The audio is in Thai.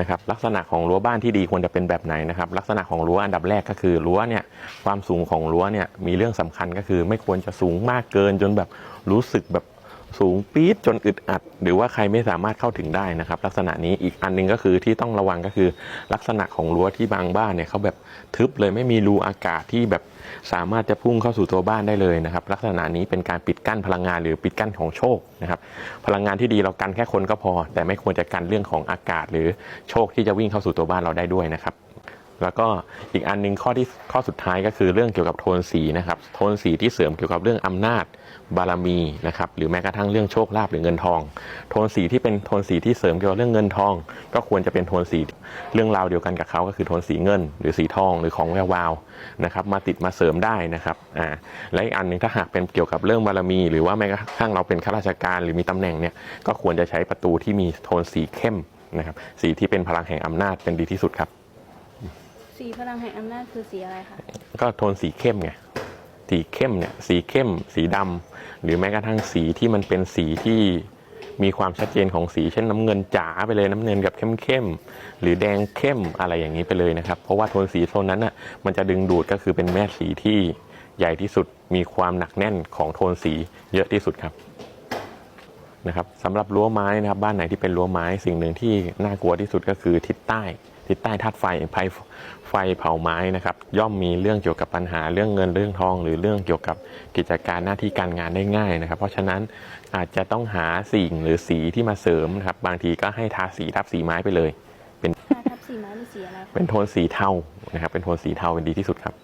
นะครับลักษณะของรั้วบ้านที่ดีควรจะเป็นแบบไหนนะครับลักษณะของรั้วอันดับแรกก็คือรั้วเนี่ยความสูงของรั้วเนี่ยมีเรื่องสำคัญก็คือ ไม่ควรจะสูงมากเกินจนแบบรู้สึกแบบ สูงปี๊ดจนอึดอัด หรือว่าใครไม่สามารถเข้าถึงได้นะครับ ลักษณะนี้อีกอันหนึงก็คือที่ต้องระวังก็คือ ลักษณะของรั้วที่บางบ้านเนี่ยเขาแบบทึบเลยไม่มีรูอากาศที่แบบสามารถจะพุ่งเข้าสู่ตัวบ้านได้เลยนะครับ ลักษณะนี้เป็นการปิดกั้นพลังงานหรือปิดกั้นของโชคนะครับ พลังงานที่ดีเรากันแค่คนก็พอ แต่ไม่ควรจะกันเรื่องของอากาศหรือโชคที่จะวิ่งเข้าสู่ตัวบ้านเราได้ด้วยนะครับ แล้วก็อีกอันหนึงข้อที่ข้อสุดท้ายก็คือเรื่องเกี่ยวกับโทนสีนะครับโทนสีที่เสริมเกี่ยวกับเรื่องอำนาจบารมีนะครับหรือแม้กระทั่งเรื่องโชคลาภหรือเงินทอง โทนสีที่เป็นโทนสีที่เสริมเกี่ยวกับเรื่องเงินทอง ก็ควรจะเป็นโทนสีเรื่องราวเดียวกันกับเขาก็คือโทนสีเงิน หรือสีทองหรือของแวววาวนะครับมาติดมาเสริมได้นะครับอ่าและอีกอันหนึงถ้าหากเป็นเกี่ยวกับเรื่องบารมี หรือว่าแม้กระทั่งเราเป็นข้าราชการหรือมีตำแหน่งเนี่ยก็ควรจะใช้ประตูที่มีโทนสีเข้มนะครับสีที่เป็นพลังแห่งอำนาจเป็นดีที่สุดครับ สีพลังแห่งอำนาจคือสีอะไรคะก็โทนสีเข้มไงสีเข้มเนี่ยสีเข้ม สีดำหรือแม้กระทั่งสีที่มันเป็นสีที่มีความชัดเจนของสีเช่นน้ำเงินจ๋าไปเลยน้ำเงินกับเข้มเข้มๆหรือแดงเข้มอะไรอย่างนี้ไปเลยนะครับ เพราะว่าโทนสีโทนนั้นน่ะมันจะดึงดูดก็คือเป็นแม่สีที่ใหญ่ที่สุดมีความหนักแน่นของโทนสีเยอะที่สุดครับนะครับสำหรับรั้วไม้นะครับบ้านไหนที่เป็นรั้วไม้สิ่งหนึ่งที่น่ากลัวที่สุดก็คือทิศใต้ ทิศใต้ธาตุไฟไฟไฟเผาไม้นะครับ ย่อมมีเรื่องเกี่ยวกับปัญหาเรื่องเงินเรื่องทอง หรือเรื่องเกี่ยวกับกิจการหน้าที่การงานได้ง่ายนะครับ เพราะฉะนั้นอาจจะต้องหาสิ่งหรือสีที่มาเสริมนะครับ บางทีก็ให้ทาสีทับสีไม้ไปเลยถ้าทับสีไม้เป็นสีอะไรคะเป็นโทนสีเทานะครับ เป็นโทนสีเทาเป็นดีที่สุดครับ